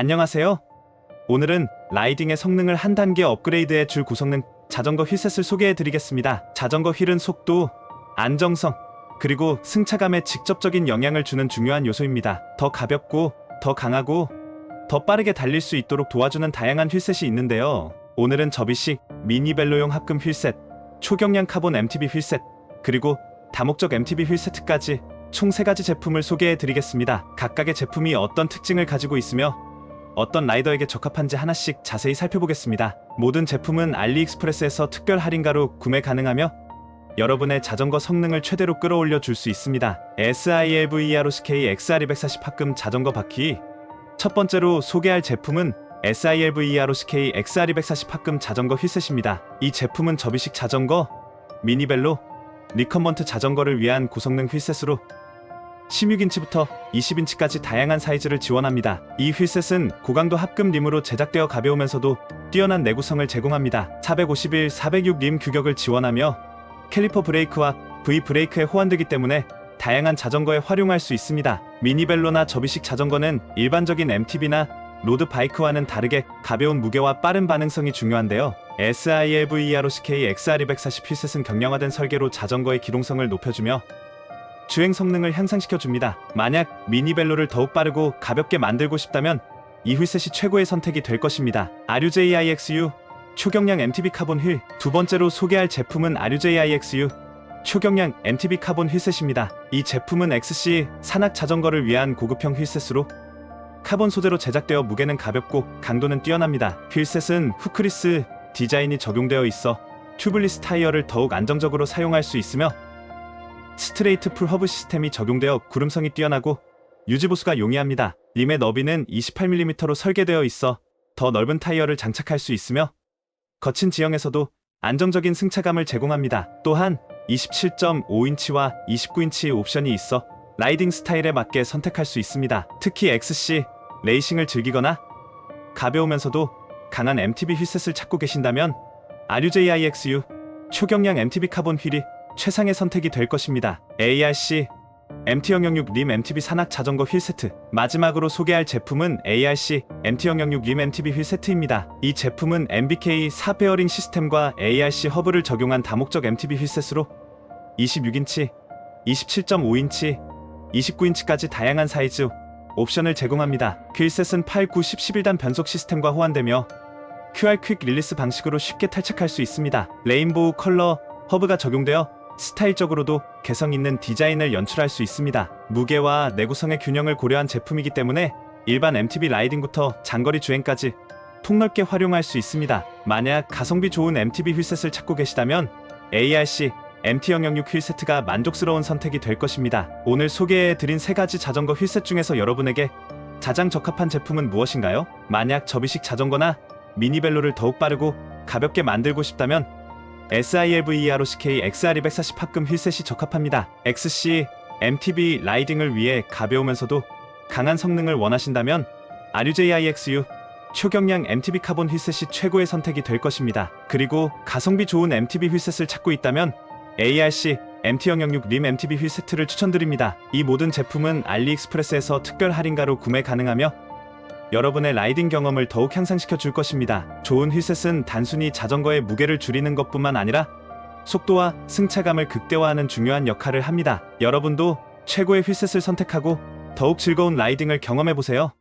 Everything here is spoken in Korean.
안녕하세요. 오늘은 라이딩의 성능을 한 단계 업그레이드해 줄 고성능 자전거 휠셋을 소개해 드리겠습니다. 자전거 휠은 속도, 안정성, 그리고 승차감에 직접적인 영향을 주는 중요한 요소입니다. 더 가볍고, 더 강하고, 더 빠르게 달릴 수 있도록 도와주는 다양한 휠셋이 있는데요. 오늘은 접이식 미니벨로용 합금 휠셋, 초경량 카본 MTB 휠셋, 그리고 다목적 MTB 휠세트까지 총 3가지 제품을 소개해 드리겠습니다. 각각의 제품이 어떤 특징을 가지고 있으며 어떤 라이더에게 적합한지 하나씩 자세히 살펴보겠습니다. 모든 제품은 알리익스프레스에서 특별 할인가로 구매 가능하며 여러분의 자전거 성능을 최대로 끌어올려 줄 수 있습니다. SILVEROSK XR240 합금 자전거 바퀴 첫 번째로 소개할 제품은 SILVEROSK XR240 합금 자전거 휠셋입니다. 이 제품은 접이식 자전거, 미니벨로, 리컨먼트 자전거를 위한 고성능 휠셋으로 16인치부터 20인치까지 다양한 사이즈를 지원합니다. 이 휠셋은 고강도 합금 림으로 제작되어 가벼우면서도 뛰어난 내구성을 제공합니다. 451, 406 림 규격을 지원하며 캘리퍼 브레이크와 V 브레이크에 호환되기 때문에 다양한 자전거에 활용할 수 있습니다. 미니벨로나 접이식 자전거는 일반적인 MTB나 로드 바이크와는 다르게 가벼운 무게와 빠른 반응성이 중요한데요. SILVEROSK XR240 휠셋은 경량화된 설계로 자전거의 기동성을 높여주며 주행 성능을 향상시켜 줍니다. 만약 미니벨로를 더욱 빠르고 가볍게 만들고 싶다면 이 휠셋이 최고의 선택이 될 것입니다. RUJIXU 초경량 MTB 카본 휠 두 번째로 소개할 제품은 RUJIXU 초경량 MTB 카본 휠셋입니다. 이 제품은 XC 산악 자전거를 위한 고급형 휠셋으로 카본 소재로 제작되어 무게는 가볍고 강도는 뛰어납니다. 휠셋은 후크리스 디자인이 적용되어 있어 튜블리스 타이어를 더욱 안정적으로 사용할 수 있으며 스트레이트 풀 허브 시스템이 적용되어 구름성이 뛰어나고 유지보수가 용이합니다. 림의 너비는 28mm로 설계되어 있어 더 넓은 타이어를 장착할 수 있으며 거친 지형에서도 안정적인 승차감을 제공합니다. 또한 27.5인치와 29인치 옵션이 있어 라이딩 스타일에 맞게 선택할 수 있습니다. 특히 XC 레이싱을 즐기거나 가벼우면서도 강한 MTB 휠셋을 찾고 계신다면 RUJIXU 초경량 MTB 카본 휠이 최상의 선택이 될 것입니다. ARC MT006 림 MTB 산악 자전거 휠 세트 마지막으로 소개할 제품은 ARC MT006 림 MTB 휠 세트입니다. 이 제품은 MBK 4 베어링 시스템과 ARC 허브를 적용한 다목적 MTB 휠 셋으로 26인치, 27.5인치, 29인치까지 다양한 사이즈 옵션을 제공합니다. 휠셋은 8, 9, 10, 11단 변속 시스템과 호환되며 QR 퀵 릴리스 방식으로 쉽게 탈착할 수 있습니다. 레인보우 컬러 허브가 적용되어 스타일적으로도 개성 있는 디자인을 연출할 수 있습니다. 무게와 내구성의 균형을 고려한 제품이기 때문에 일반 MTB 라이딩부터 장거리 주행까지 폭넓게 활용할 수 있습니다. 만약 가성비 좋은 MTB 휠셋을 찾고 계시다면 ARC MT006 휠세트가 만족스러운 선택이 될 것입니다. 오늘 소개해드린 세 가지 자전거 휠셋 중에서 여러분에게 가장 적합한 제품은 무엇인가요? 만약 접이식 자전거나 미니벨로를 더욱 빠르고 가볍게 만들고 싶다면 SILVEROSK XR240 합금 휠셋이 적합합니다. XC MTB 라이딩을 위해 가벼우면서도 강한 성능을 원하신다면 RUJIXU 초경량 MTB 카본 휠셋이 최고의 선택이 될 것입니다. 그리고 가성비 좋은 MTB 휠셋을 찾고 있다면 ARC MT006 림 MTB 휠 세트를 추천드립니다. 이 모든 제품은 알리익스프레스에서 특별 할인가로 구매 가능하며 여러분의 라이딩 경험을 더욱 향상시켜 줄 것입니다. 좋은 휠셋은 단순히 자전거의 무게를 줄이는 것뿐만 아니라 속도와 승차감을 극대화하는 중요한 역할을 합니다. 여러분도 최고의 휠셋을 선택하고 더욱 즐거운 라이딩을 경험해 보세요.